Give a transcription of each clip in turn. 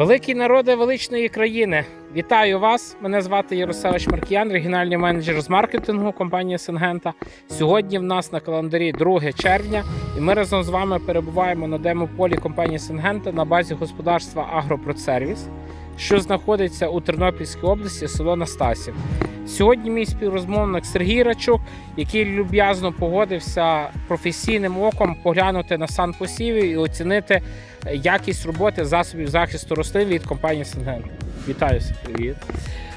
Великий народи величної країни. Вітаю вас! Мене звати Яроселич Маркіян, регіональний менеджер з маркетингу компанії Сингента. Сьогодні в нас на календарі 2 червня, і ми разом з вами перебуваємо на демо-полі компанії Сингента на базі господарства Агропродсервіс, що знаходиться у Тернопільській області, село Настасів. Сьогодні мій співрозмовник Сергій Рачук, який люб'язно погодився професійним оком поглянути на сан посівів і оцінити якість роботи засобів захисту рослин від компанії Сингент. Вітаю Привіт.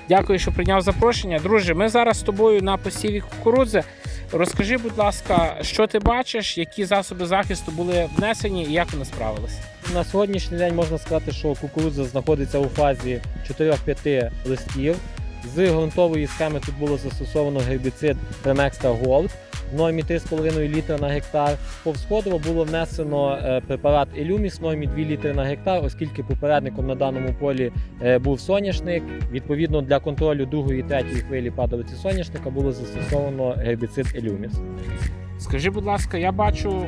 Дякую, що прийняв запрошення. Друже, ми зараз з тобою на посіві кукурудзи. Розкажи, будь ласка, що ти бачиш, які засоби захисту були внесені і як вони справилися? На сьогоднішній день можна сказати, що кукурудза знаходиться у фазі 4-5 листів. З ґрунтової схеми тут було застосовано гербіцид Premextra Gold в нормі 3,5 літра на гектар. Повсходово було внесено е, препарат Елюміс в нормі 2 літри на гектар, оскільки попередником на даному полі е, був соняшник. Відповідно для контролю другої і третьої хвилі падалиці соняшника було застосовано гербіцид Елюміс. Скажи, будь ласка, я бачу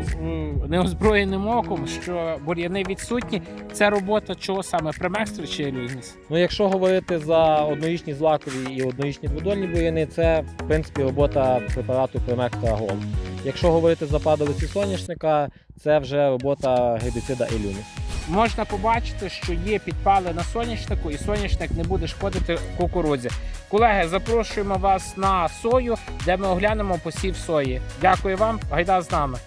неозброєним оком, що бур'яни відсутні. Це робота чого саме? Премекстри чи Елюзніс? Ну, якщо говорити за однорічні злакові і однорічні дводольні бур'яни, це в принципі робота препарату Primextra Гол. Якщо говорити за падалиці соняшника, це вже робота гербіцида Елюміс. Можна побачити, що є підпали на соняшнику, і соняшник не буде шкодити кукурудзі. Колеги, запрошуємо вас на сою, де ми оглянемо посів сої. Дякую вам, гайда з нами.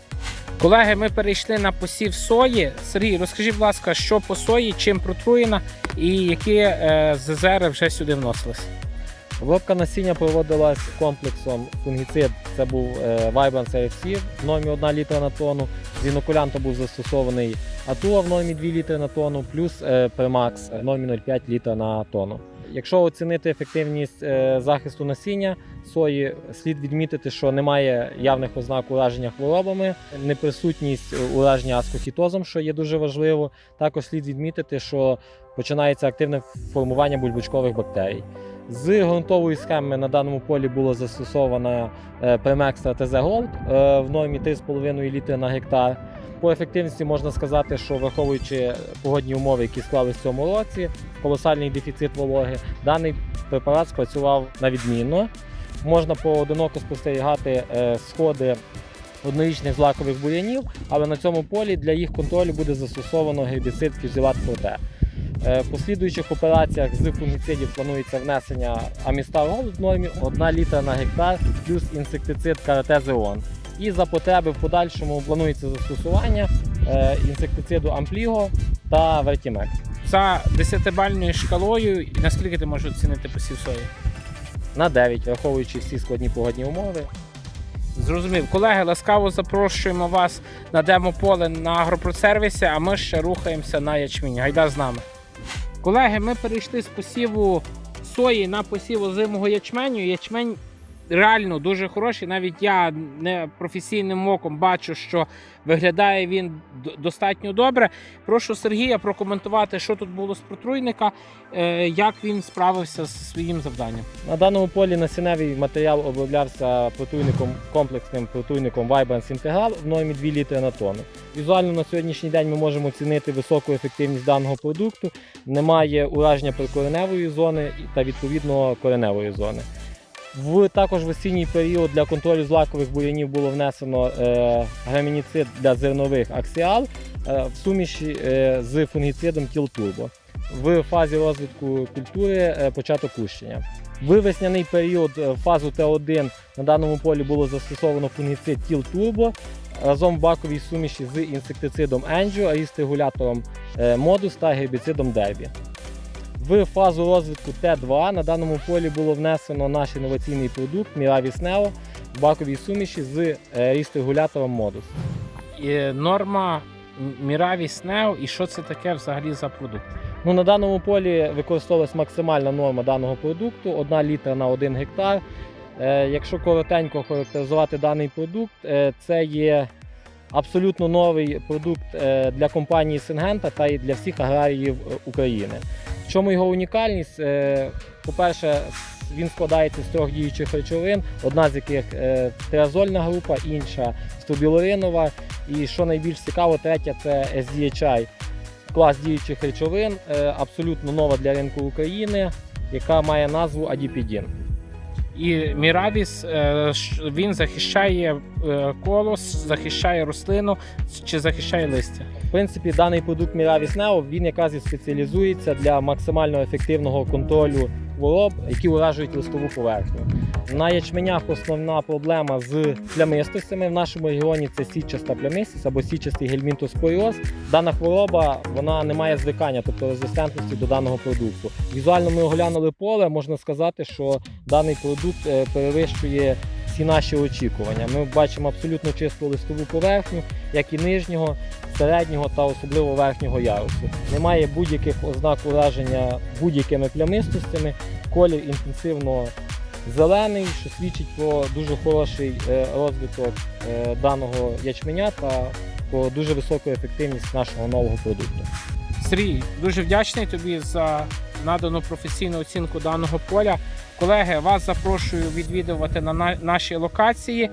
Колеги, ми перейшли на посів сої. Сергій, розкажіть, будь ласка, що по сої, чим протруєна і які е, ЗЗР вже сюди вносились. Обробка насіння проводилась комплексом фунгіцид. Це був е, Vibrance RFC в нормі 1 літра на тонну. З інокулянта був застосований Атуа в нормі 2 літри на тонну, плюс е, Primax в нормі 0,5 літра на тонну. Якщо оцінити ефективність е, захисту насіння сої, слід відмітити, що немає явних ознак ураження хворобами, неприсутність ураження аскохітозом, що є дуже важливо. Також слід відмітити, що починається активне формування бульбочкових бактерій. З ґрунтової схеми на даному полі було застосовано е, Premextra TZ Gold е, в нормі 3,5 літри на гектар. По ефективності можна сказати, що враховуючи погодні умови, які склались в цьому році, колосальний дефіцит вологи, даний препарат спрацював на відмінно. Можна поодиноко спостерігати е, сходи однорічних злакових бур'янів, але на цьому полі для їх контролю буде застосовано гербіцид Фюзілат Проте. Е, В послідуючих операціях з фунгіцидів планується внесення Амістар в нормі 1 літра на гектар плюс інсектицид Каратезеон. І за потреби в подальшому планується застосування е, інсектициду Ампліго та Вертімек. За 10-бальною шкалою, і наскільки ти можеш оцінити посів сої? На 9, враховуючи всі складні погодні умови. Зрозумів. Колеги, ласкаво запрошуємо вас на демо-поле на агропродсервісі, а ми ще рухаємося на ячмінь. Гайда з нами. Колеги, ми перейшли з посіву сої на посів озимого ячменю. Ячмень реально дуже хороший. Навіть я не професійним оком бачу, що виглядає він достатньо добре. Прошу Сергія прокоментувати, що тут було з протруйника, е, як він справився з своїм завданням. На даному полі насінневий матеріал оброблявся протруйником комплексним протруйником Vibrance Integral в нормі 2 літри на тонну. Візуально на сьогоднішній день ми можемо оцінити високу ефективність даного продукту. Немає ураження прикореневої зони та відповідно кореневої зони. В також в осінній період для контролю злакових бур'янів було внесено е, для зернових аксіал е, в суміші е, з фунгіцидом Кілтурбо в фазі розвитку культури е, початок кущення. В весняний період фазу Т1 на даному полі було застосовано фунгіцид Тіл Турбо разом в баковій суміші з інсектицидом Енджіо, регулятором Модус та гербіцидом Дербі. В фазу розвитку Т2 на даному полі було внесено наш інноваційний продукт Miravis Neo в баковій суміші з регулятором Модус. Норма Miravis Neo, і що це таке взагалі за продукт? Ну, на даному полі використовувалась максимальна норма даного продукту 1 літра на 1 гектар. Е, якщо коротенько характеризувати даний продукт, е, це є абсолютно новий продукт е, для компанії Сингента та й для всіх аграріїв е, України. Чому його унікальність? Е, По-перше, він складається з трьох діючих речовин, одна з яких е, триазольна група, інша стробілуринова. І що найбільш цікаво, третя це SDHI клас діючих речовин, е, абсолютно нова для ринку України, яка має назву Адіпідін. І Міравіс він захищає колос, захищає рослину чи захищає листя. В принципі, даний продукт Miravis Neo, він якраз і спеціалізується для максимально ефективного контролю хвороб, які уражують листову поверхню. На ячменях основна проблема з плямистостями. В нашому регіоні це сітчаста плямистість або сітчастий гельмінтоспоріоз. Дана хвороба вона не має звикання, тобто резистентності до даного продукту. Візуально ми оглянули поле. Можна сказати, що даний продукт е, перевищує всі наші очікування. Ми бачимо абсолютно чисту листову поверхню, як і нижнього, середнього та особливо верхнього ярусу. Немає будь-яких ознак ураження будь-якими плямистостями. Колір інтенсивно зелений, що свідчить про дуже хороший е, розвиток е, даного ячменя та про дуже високу ефективність нашого нового продукту. Сергій, дуже вдячний тобі за надану професійну оцінку даного поля. Колеги, вас запрошую відвідувати на на- наші локації.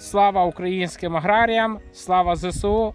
Слава українським аграріям, слава ЗСУ,